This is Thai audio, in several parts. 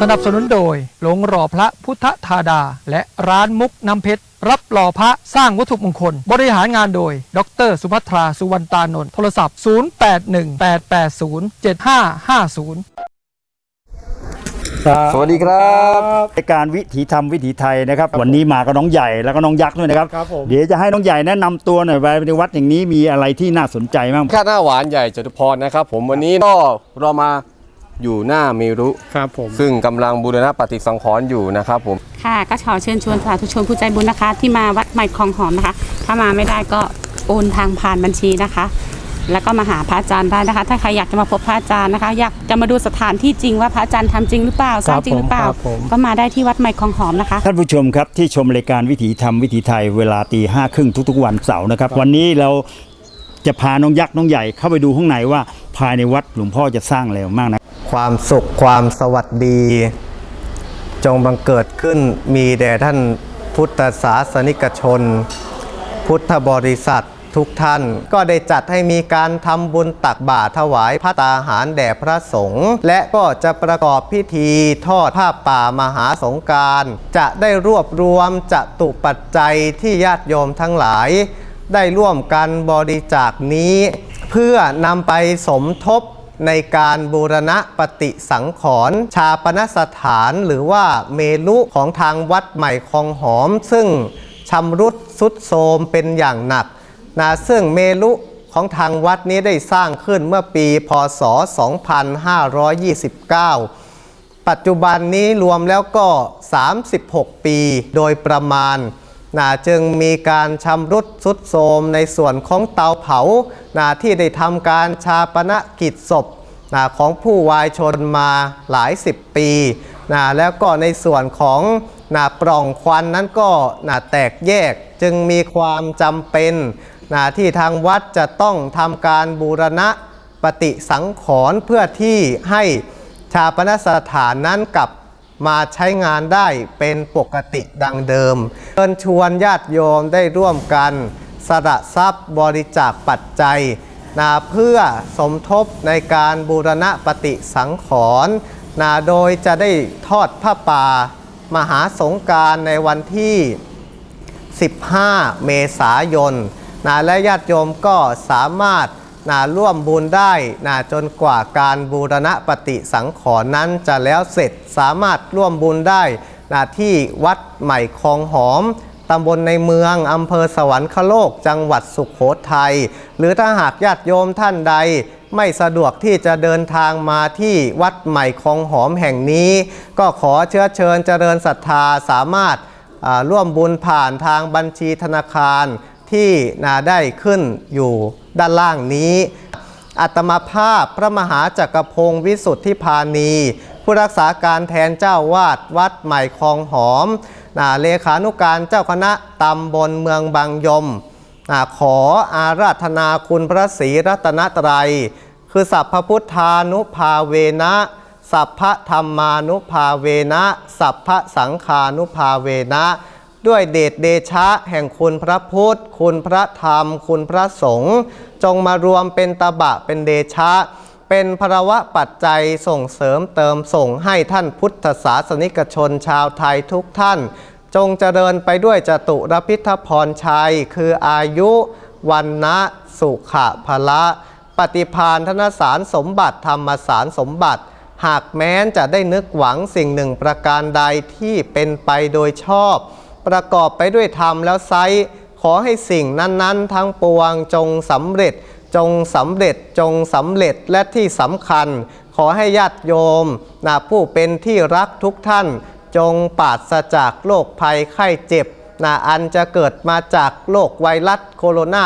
สนับสนุนโดยหลงรอพระพุทธธาดา และร้านมุกน้ำเพชร รับหล่อพระสร้างวัตถุมงคล บริหารงานโดย ดร สุภัทรา สุวรรณตานนท์โทรศัพท์ 0818807550สวัสดีครับรายการวิถีธรรมวิถีไทยนะครับ วันนี้มากับน้องใหญ่แล้วก็น้องยักษ์ด้วยนะครับ ครับผม เดี๋ยวจะให้น้องใหญ่แนะนำตัวหน่อยว่าในวัดอย่างนี้มีอะไรที่น่าสนใจบ้างข้าหน้าหวานใหญ่จตุพรนะครับผมวันนี้ก็เรามา อยู่หน้าเมรุครับผม ซึ่งกำลังบูรณะปฏิสังขรณ์อยู่นะครับผม ค่ะก็ขอเชิญชวนสาธุชนผู้ใจบุญนะคะ ที่มาวัดใหม่คลองหอมนะคะ ถ้ามาไม่ได้ก็โอนทางผ่านบัญชีนะคะ แล้วก็มาหาพระอาจารย์ได้นะคะ ถ้าใครอยากจะมาพบพระอาจารย์นะคะ อยากจะมาดูสถานที่จริงว่าพระอาจารย์ทำจริงหรือเปล่าสร้างจริงหรือเปล่า ครับผม ก็มาได้ที่วัดใหม่คลองหอมนะคะ ท่านผู้ชมครับที่ชมรายการวิถีธรรมวิถีไทยเวลาตีห้าครึ่งทุกๆวันเสาร์นะครับ วันนี้เราจะพาน้องยักษ์น้องใหญ่เข้าไปดูข้างในว่าภายในวัดหลวงพ่อจะสร้างอะไรมากนะ ความสุขความสวัสดี จงบังเกิดขึ้นมีแด่ท่านพุทธศาสนิกชน พุทธบริษัททุกท่านก็ได้จัดให้มีการทำบุญตักบาตรถวายพระตาหารแด่พระสงฆ์และก็จะประกอบพิธีทอดผ้าป่ามหาสงการจะได้รวบรวมจตุปัจจัยที่ญาติโยมทั้งหลาย ได้ร่วมกันบริจาคนี้ เพื่อนำไปสมทบ ในการบูรณะปฏิสังขรณ์ชาปนสถานหรือว่าเมลุของทางวัดใหม่คลองหอม ซึ่งชำรุดสุดโทรมเป็นอย่างหนักนะซึ่งเมลุของทางวัดนี้ได้สร้างขึ้นเมื่อปีพศ 2529 ปัจจุบันนี้รวมแล้วก็ 36 ปีโดยประมาณ นะจึงมีการชำรุดสุดโทรมในส่วนของเตาเผานะที่ได้ทำการชาปนกิจศพนะของผู้วายชนมาหลายสิบปีนะแล้วก็ในส่วนของนะปล่องควันนั้นก็นะแตกแยกจึงมีความจำเป็นนะที่ทางวัดจะต้องทำการบูรณะปฏิสังขรณ์เพื่อที่ให้ชาปนสถานนั้นกลับ มาใช้งานได้เป็นปกติดังเดิมเชิญชวนญาติโยมได้ร่วมกันสละทรัพย์บริจาคปัจจัยนะเพื่อสมทบในการบูรณะปฏิสังขรณ์นะโดยจะได้ทอดผ้าป่ามหาสงการในวันที่ 15 เมษายนนะและญาติโยมก็สามารถ นะร่วมบุญได้นะจนกว่าการบูรณะปฏิสังขรณ์นั้นจะแล้วเสร็จสามารถร่วมบุญได้นะที่วัดใหม่คลองหอมตำบลในเมืองอำเภอสวรรคโลก จังหวัดสุขโขทัยหรือถ้าหากญาติโยมท่านใด ไม่สะดวกที่จะเดินทางมาที่วัดใหม่คลองหอมแห่งนี้ ก็ขอเชื้อเชิญเจริญศรัทธาสามารถร่วมบุญผ่านทางบัญชีธนาคาร ที่นาได้ขึ้นอยู่ด้านล่างนี้ อัตมาภาพพระมหาจักรพงศ์วิสุทธิพานี ผู้รักษาการแทนเจ้าวาดวัดใหม่คลองหอมนะเลขานุการเจ้าคณะตำบลเมืองบางยมนะขออาราธนาคุณพระศรีรัตนตรัย คือสัพพพุทธานุภาเวนะสัพพธรรมานุภาเวนะ สัพพสังฆานุภาเวนะ ด้วยเดชเดชะแห่งคุณพระพุทธ คุณพระธรรม คุณพระสงฆ์จงมารวมเป็นตบะเป็นเดชะ เป็นพระวะปัจจัยส่งเสริมเติมส่งให้ท่านพุทธศาสนิกชนชาวไทยทุกท่าน จงเจริญไปด้วยจตุรพิทพรชัย คืออายุวันนะสุขะพละปฏิพานธนสารสมบัติธรรมสารสมบัติ หากแม้นจะได้นึกหวังสิ่งหนึ่งประการใดที่เป็นไปโดยชอบ ประกอบไปด้วยธรรมแล้วไซขอให้สิ่งนั้น ๆ ทั้งปวงจงสำเร็จ จงสำเร็จจงสำเร็จและที่สำคัญ ขอให้ญาติโยมนะผู้เป็นที่รักทุกท่าน จงปราศจากโรคภัยไข้เจ็บนะอันจะเกิดมาจากโรคไวรัสโคโรนา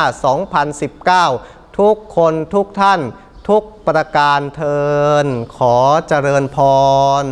2019 ทุกคนทุกท่านทุกประการเทินขอเจริญพร